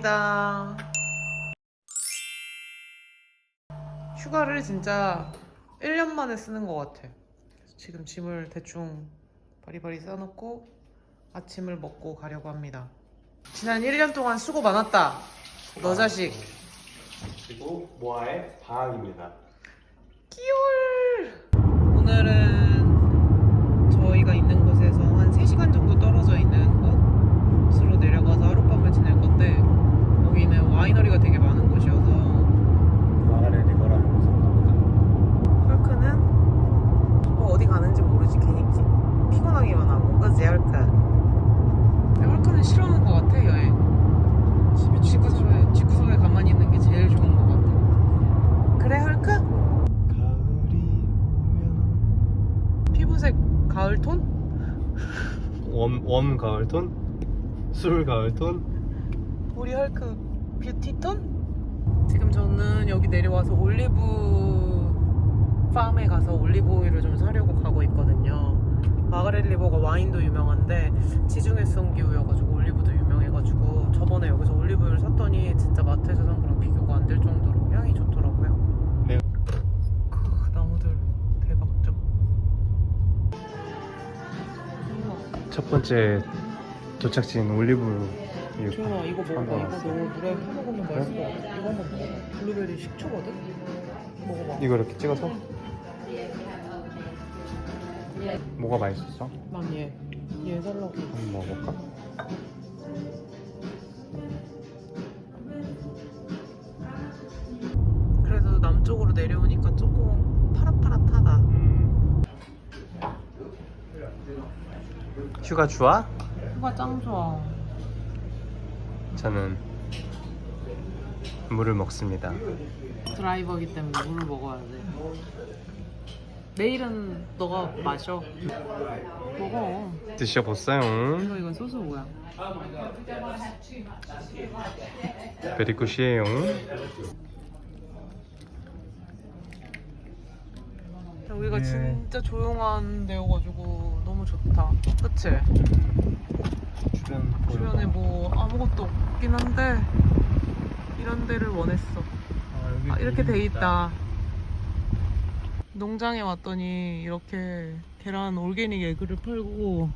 날입니다. 휴가를 진짜 1년 만에 쓰는 것 같아. 지금 짐을 대충 바리바리 싸놓고 아침을 먹고 가려고 합니다. 지난 1년 동안 수고 많았다. 너 자식. 그리고 모아의 방학입니다. 끼올! 오늘은 저희가 있는 곳에서 한 3시간 정도 떨어져 있는 곳으로 내려가서 하룻밤을 지낼 건데 거기는 와이너리가 되게 많은 곳이어서 마가렛 리버라는 곳으로 갑니다. 헐크는 뭐 어디 가는지 모르지 괜히 피- 피곤하기만 하고 그지 헐크? 근데 헐크는 싫어하는 것 같아 여행 집에 집구석에, 집구석에 가만히 있는 게 제일 좋은 것 같아 그래 헐크? 가을이 오면 피부색 가을 톤? 웜, 웜 가을 톤, 술 가을 톤. 우리 헐크 뷰티톤? 지금 저는 여기 내려와서 올리브 팜에 가서 올리브 오일을 좀 사려고 가고 있거든요. 마가렛 리버가 와인도 유명한데 지중해 성기후여가지고 올리브도 유명해가지고 저번에 여기서 올리브 오일 샀더니 진짜 마트에서 산 거랑 비교가 안 될 정도로 향이 좋더라고요. 네. 그 나무들 대박적. 우와. 첫 번째 도착지인 올리브. 조연아 이거 먹어봐 이거. 너 물에 해먹으면 맛있을 것 같아 이거 한번 먹어봐 블루베리 식초거든? 먹어봐 이거 이렇게 찍어서? 뭐가 맛있었어? 난 얘 얘 살라고 한번 먹어볼까? 그래도 남쪽으로 내려오니까 조금 파릇파릇하다 음. 휴가 좋아? 휴가 짱 좋아 저는 물을 먹습니다. 드라이버기 때문에 물을 먹어야 돼 내일은 너가 마셔 먹어 드셔보세요. 이거 이건 소스 뭐야? 베리굿이에요. 여기가 예. 진짜 조용한 데여가지고 너무 좋다 그치? 주변 주변에 뭐 아무것도 없긴 한데 이런 데를 원했어. 아, 이렇게 돼 있다. 농장에 왔더니 이렇게 계란 올게닉 에그를 팔고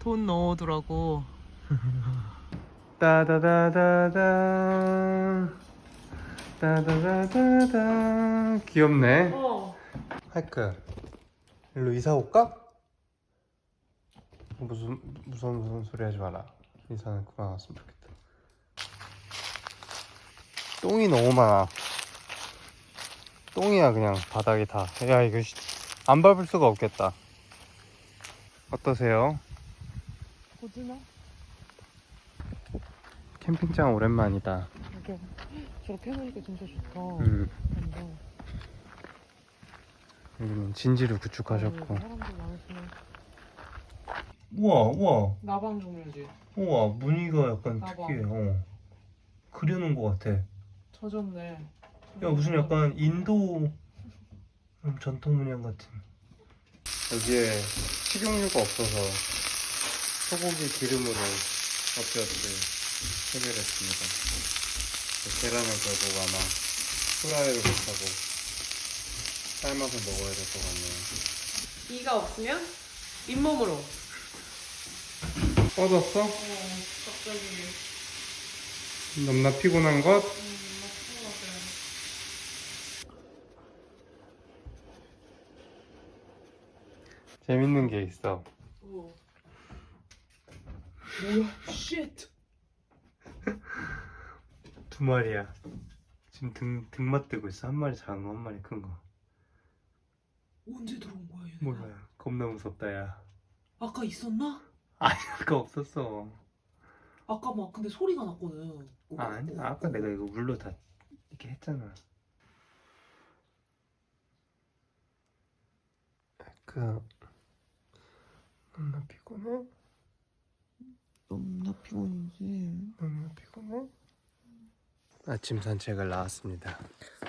돈 넣어두라고. 따다다다다 따다다다다 귀엽네. 어. 하이크 일로 이사 올까? 무슨 무슨 무슨 소리 하지 마라. 이사는 그만 왔으면 좋겠다. 똥이 너무 많아. 똥이야 그냥 바닥에 다. 야 이거 씨, 안 밟을 수가 없겠다. 어떠세요? 고즈나? 캠핑장 오랜만이다. 저렇게 저렇게 해놓으니까 진짜 좋다. 음. 여기는 진지를 구축하셨고. 사람들 많으시면 우와 우와 나방 종류지. 우와 무늬가 약간 봐봐. 특이해. 어. 그려놓은 것 같아. 젖었네. 야 무슨 약간 인도 음, 전통 문양 같은. 여기에 식용유가 없어서 소고기 기름으로 엎드렸을 해결했습니다. 계란을 결국 아마 후라이를 못하고 삶아서 먹어야 될 것 같네요. 이가 없으면 잇몸으로. 뻗었어? 어, 갑자기. 넘나 피곤한 것? 음, 막. 재밌는 게 있어. 어. 뭐야? 쉣. 두 마리야. 지금 등, 등만 뜨고 있어. 한 마리 작은 거, 한 마리 큰 거. 몰라요. 겁나 무섭다, 야. 아까 있었나? 아까 없었어. 아까 막 근데 소리가 났거든. 아, 아니, 아까 내가 이거 물로 다 이렇게 했잖아. 그, 너무 피곤해? 너무나 피곤이지. 너무 피곤해? 아침 산책을 나왔습니다.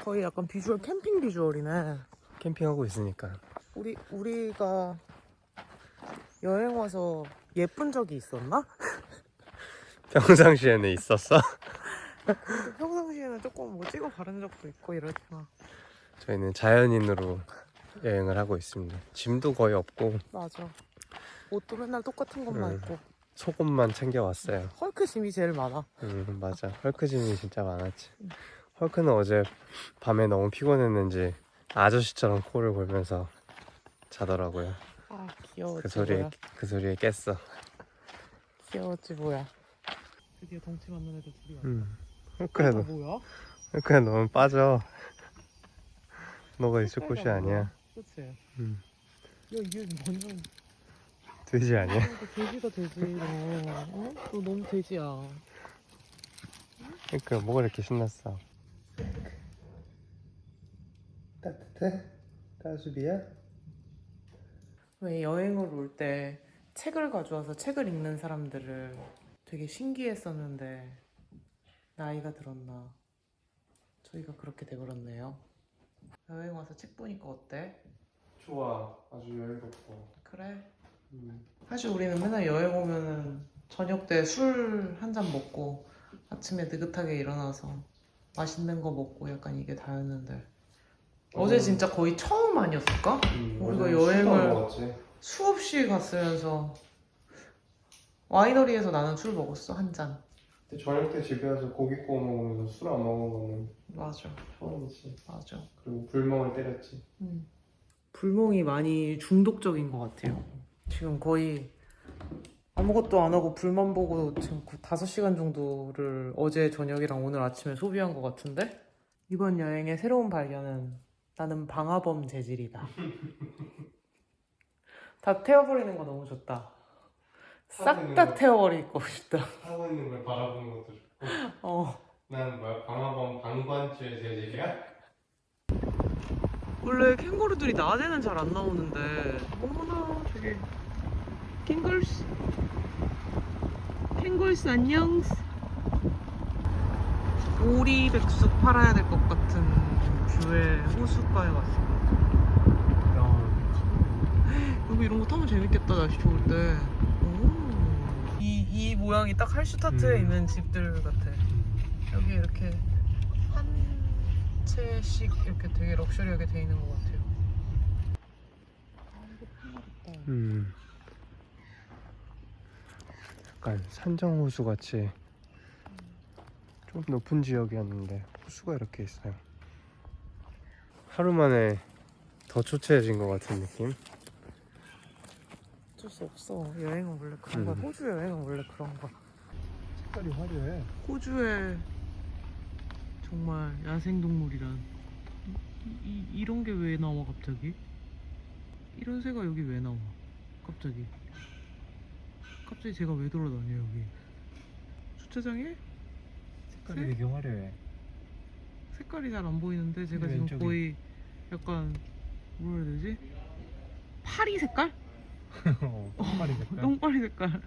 거의 약간 비주얼 캠핑 비주얼이네. 캠핑하고 있으니까. 우리 우리가 여행 와서 예쁜 적이 있었나? 평상시에는 있었어? 평상시에는 조금 뭐 찍어 바른 적도 있고 이러지만 저희는 자연인으로 여행을 하고 있습니다. 짐도 거의 없고 맞아 옷도 맨날 똑같은 것만 응. 입고 속옷만 챙겨왔어요. 헐크 짐이 제일 많아 음 맞아. 헐크 짐이 진짜 많았지. 헐크는 어제 밤에 너무 피곤했는지 아저씨처럼 코를 골면서 자더라고요. 아 귀여웠지 그 소리에 뭐야 그 소리에 깼어. 귀여웠지 뭐야 드디어 덩치 맞는 애들 둘이 왔다 음. 헐크야 너 뭐야? 헐크야 너무 빠져. 너가 있을 곳이 아니야. 그치? 음. 야 이게 완전 돼지 아니야? 너 돼지다 돼지 너 어? 너 너무 돼지야 그러니까 뭐가 이렇게 신났어? 따뜻해? 따수비야? 왜 여행을 올 때 책을 가져와서 책을 읽는 사람들을 되게 신기했었는데 나이가 들었나 저희가 그렇게 돼버렸네요 여행 와서 책 보니까 어때? 좋아. 아주 여유롭고. 그래 음. 사실 우리는 맨날 여행 오면은 저녁 때 술 한 잔 먹고 아침에 느긋하게 일어나서 맛있는 거 먹고 약간 이게 다였는데 어제 진짜 거의 처음 아니었을까? 음, 우리가 어제는 여행을- 먹었지. 수없이 갔으면서 와이너리에서 나는 술 먹었어 한 잔. 근데 저녁 때 집에 와서 고기 구워 먹으면서 술 안 먹은 거는 맞아, 처음이지. 맞아. 그리고 불멍을 때렸지. 불멍이 많이 중독적인 것 같아요. 지금 거의 아무것도 안 하고 불만 보고 지금 5시간 정도를 어제 저녁이랑 오늘 아침에 소비한 것 같은데? 이번 여행의 새로운 발견은 나는 방화범 재질이다. 다 태워버리는 거 너무 좋다. 싹 다 태워버리고 싶다. 하고 있는 걸 바라보는 것도 좋고. 어. 난 뭐야 방화범 방관죄 재질이야? 원래 캥거루들이 낮에는 잘 안 나오는데 어머나 저기 캥거루스 캥거루스 안녕 오리 백숙 팔아야 될 것 같은 뷰의 호숫가에 왔습니다 여기 이런 거 타면 재밌겠다 날씨 좋을 때 이, 이 모양이 딱 할슈타트에 음. 있는 집들 같아 여기 이렇게 한 채씩 이렇게 되게 럭셔리하게 돼 있는 것 같아요. 음. 약간 산정 호수 같이 좀 높은 지역이었는데 호수가 이렇게 있어요. 하루 만에 더 초췌해진 것 같은 느낌. 어쩔 수 없어. 여행은 원래 그런 거야. 음. 호주 여행은 원래 그런 거야. 색깔이 화려해. 호주의 정말 야생 동물이란 이, 이, 이런 게 왜 나와 갑자기? 이런 새가 여기 왜 나와? 갑자기. 갑자기 제가 왜 돌아다녀 여기? 주차장에 색깔이 색? 되게 화려해. 색깔이 잘 안 보이는데 제가 지금 왼쪽이. 거의 약간 뭐라 해야 되지? 파리 색깔? 어, 똥마리 색깔. 똥파리 색깔.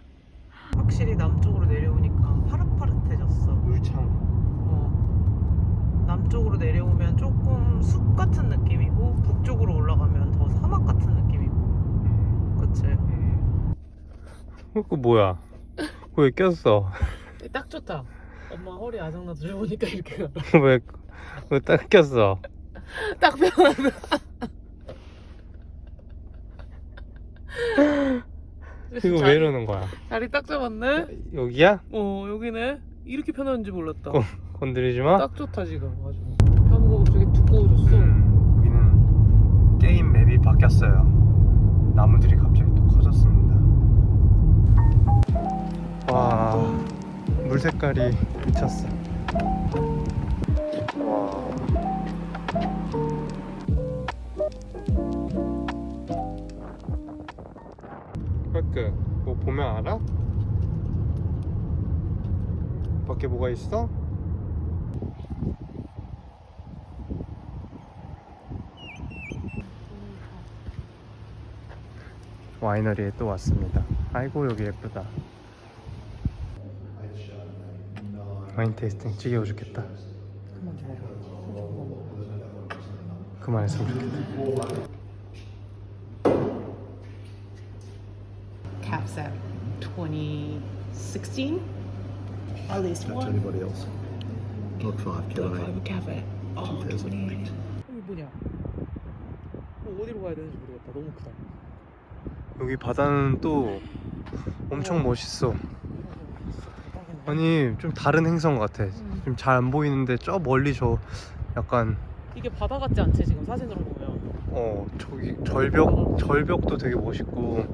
확실히 남쪽으로 내려오니까 파릇파릇해졌어. 물창. 어. 남쪽으로 내려오면 조금 숲 같은 느낌이고 북쪽으로 올라가면 더 사막 같은 느낌이고. 그치? 어, 그 뭐야? 왜 꼈어? 딱 좋다. 엄마 허리 아작나서 좋으니까 이렇게. 왜, 왜딱 꼈어? 딱 편하다. 이거 왜 이러는 거야? 다리 딱 잡았네? 여기야? 어 여기네 이렇게 편한지 몰랐다 어. 건드리지 마? 딱 좋다 지금 아주 현무가 갑자기 두꺼워졌어 음, 여기는 게임 맵이 바뀌었어요. 나무들이 갑자기 또 커졌습니다. 와, 물 색깔이 미쳤어. 와. 헐크, 뭐 보면 알아? 밖에 뭐가 있어? 와이너리에 또 왔습니다. 아이고 여기 예쁘다. 와인 테이스팅 지겨워 죽겠다. 그만 좀 먹어 그만했으면 좋겠다. Capsat 2016 At least Touch one. anybody else. Look five, Look, killer I eight. have a cafe. Oh, 2008. 여기 뭐냐? 어, 어디로 가야 되는지 모르겠다. 너무 크다. 여기 바다는 또 엄청 멋있어. 아니 좀 다른 행성 같아. 좀잘안 보이는데 저 멀리 저 약간 이게 바다 같지 않지 지금 사진으로 보면. 어 저기 절벽 절벽도 되게 멋있고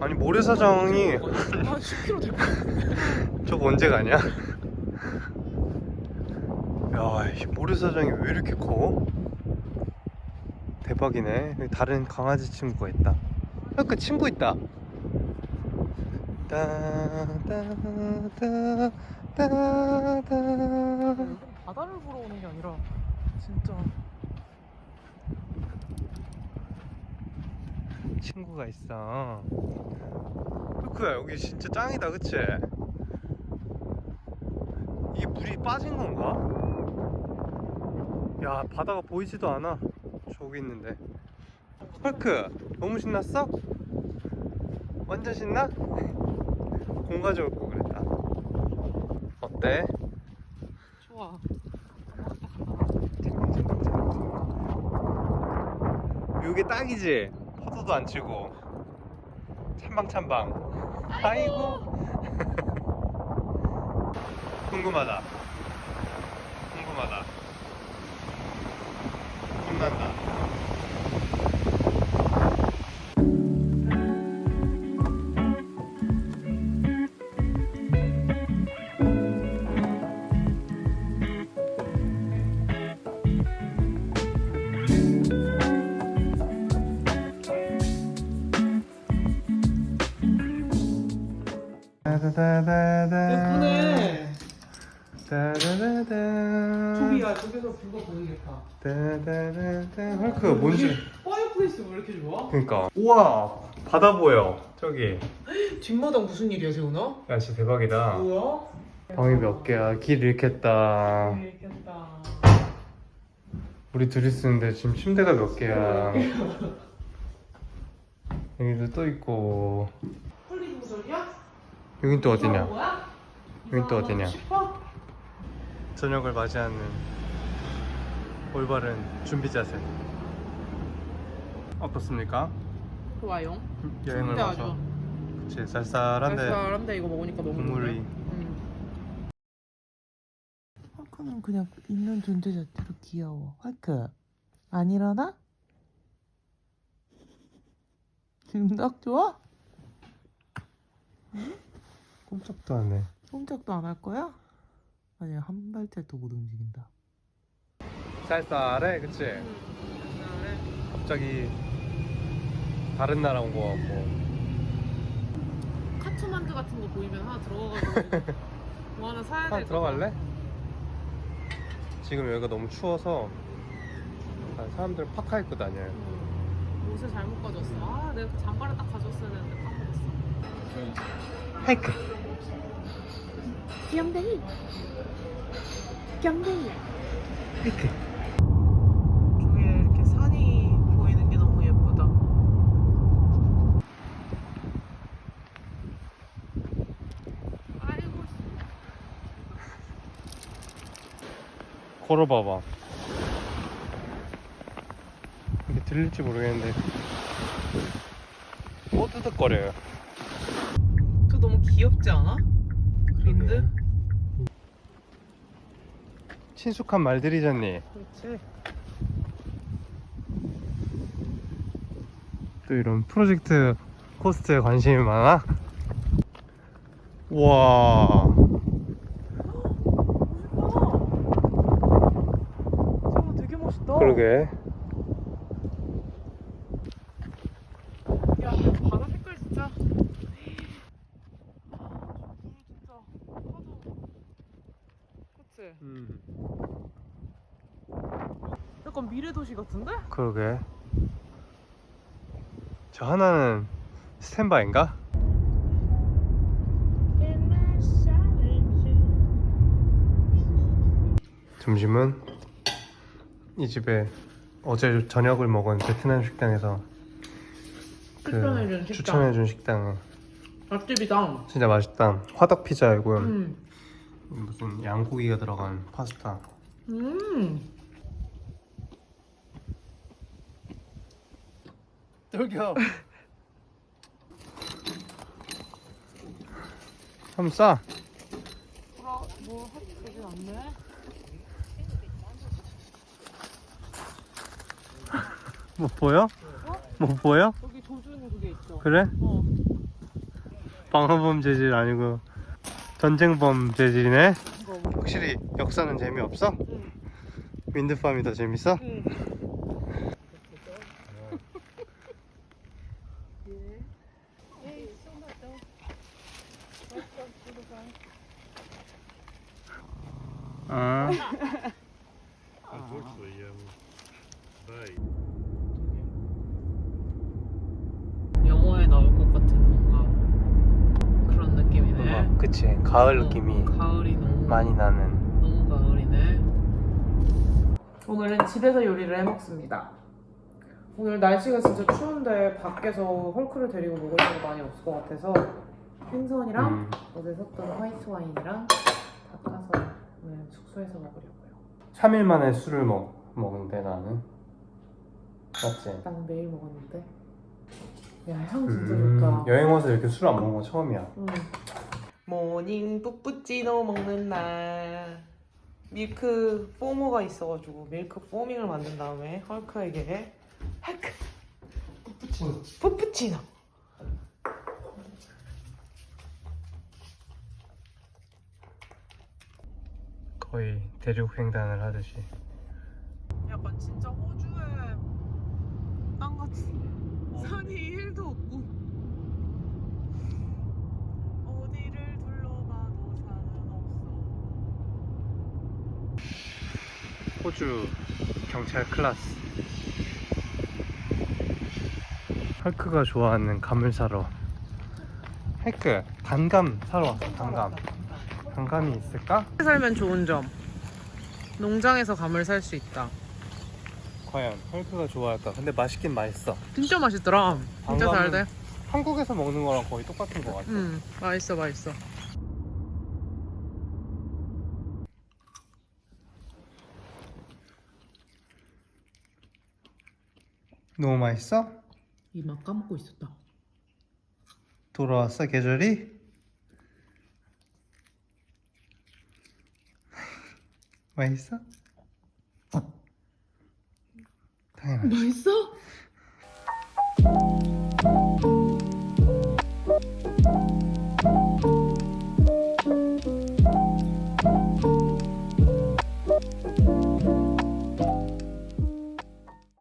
아니 모래사장이 한 10km 될것 같아. 저거 언제 가냐? 야, 이 모래사장이 왜 이렇게 커? 대박이네. 여기 다른 강아지 친구가 있다. 아, 그 친구 있다. 따다다다다다. 바다를 보러 오는 게 아니라 진짜 친구가 있어. 흑구야 여기 진짜 짱이다, 그치? 이게 물이 빠진 건가? 야 바다가 보이지도 않아. 저기 있는데. 헐크 너무 신났어? 완전 신나? 공 가져올 거 그랬다. 어때? 좋아. 이게 딱이지? 파도도 안 치고 찬방찬방 아이고 궁금하다 예쁘네. 따다다다 저기야 저기서 뷰가 보이겠다. 따다다다 헐크 뭔지 파이어플레이스 왜 이렇게 좋아? 그니까 우와 바다 보여 저기 뒷마당 무슨 일이야 세훈아? 야 진짜 대박이다 뭐야? 방이 몇 개야 길 잃겠다 이렇겠다. 우리 둘이 쓰는데 지금 침대가 몇 개야 여기도 또 있고? 여긴 또 어디냐? 여긴 또 어디냐? 저녁을 맞이하는 올바른 준비 자세 어떻습니까? 좋아요. 여행을 좋은데 와서. 그치 쌀쌀한데 쌀쌀한데 이거 먹으니까 너무 국물이 음. 헐크는 그냥 있는 존재 자체로 귀여워. 헐크 안 일어나? 지금 딱 좋아? 꼼짝도 안 해. 꼼짝도 안 할 거야? 아니 한 발짝도 못 움직인다. 쌀쌀해, 그치? 갑자기 다른 나라 온 거 같고. 카트만두 같은 거 보이면 하나 들어가가지고 뭐 하나 사야 한 돼. 들어갈래? 지금 여기가 너무 추워서 아, 사람들 파카 입고 다녀요. 옷을 잘못 가져왔어. 아 내가 그 잠바를 딱 가져왔어야 되는데 까먹었어. 하이크. 귀염둥이. 귀염둥이. 하이크. 저기 이렇게 산이 보이는 게 너무 예쁘다. 아이고 걸어봐봐. 이게 들릴지 모르겠는데. 뽀드득거려요. 저 너무 귀엽지 않아? 그린드? 친숙한 말들이잖니. 그렇지. 또 이런 프로젝트 코스트에 관심이 많아? 와 저거 되게 멋있다. 그러게 야, 근데 바다 색깔 진짜. 아, 물 진짜 파도. 그치? 음. 약간 미래 도시 같은데? 그러게 저 하나는 스탠바인가? 점심은 이 집에 어제 저녁을 먹은 베트남 식당에서 그 추천해준 식당. 추천해준 식당 맛집이다. 진짜 맛있다 화덕 피자이고요 음. 무슨 양고기가 들어간 파스타. 음. 돌겨. 한번 싸. 뭐 하기 되진 않네. 뭐 보여? 뭐 보여? 여기 조준 그게 있죠. 그래? 어. 방어범 재질 아니고 전쟁범 재질이네. 이거 뭐. 확실히 역사는 재미없어? 응. 윈드팜이 더 재밌어? 응. 아. Unfortunately, um, they 영화에 나올 것 같은 뭔가 그런 느낌이네. 어, 그치 가을 어, 느낌이 가을이 너무 많이 나는 너무 가을이네. 오늘은 집에서 요리를 해 먹습니다. 오늘 날씨가 진짜 추운데 밖에서 헐크를 데리고 먹을 일이 많이 없을 것 같아서 생선이랑 음. 어제 샀던 화이트 와인이랑 닦아서 오늘 숙소에서 먹으려고요. 3일 만에 술을 먹, 먹는데 나는 맞지? 나는 매일 먹었는데. 야, 향 진짜 음, 좋다. 여행 와서 이렇게 술 안 먹은 건 처음이야 응. 모닝 뿌뿌찌노 먹는 날. 밀크 포머가 있어가지고 밀크 포밍을 만든 다음에 헐크에게 헐크 푸푸치노 거의 대륙횡단을 하듯이. 약간 진짜 호주의 땅같이 산이 1도 없고. 어디를 둘러봐도 산은 없어. 호주 경찰 클라스. 헐크가 좋아하는 감을 사러. 헐크 단감 사러 왔어 단감 단감이 있을까? 살면 좋은 점 농장에서 감을 살 수 있다 과연 헐크가 좋아할까? 근데 맛있긴 맛있어 진짜 맛있더라 진짜 단감은 한국에서 먹는 거랑 거의 똑같은 거 같아 응 맛있어 맛있어 너무 맛있어? 이만 까먹고 있었다 돌아왔어 계절이? 맛있어? 당연하지 맛있어?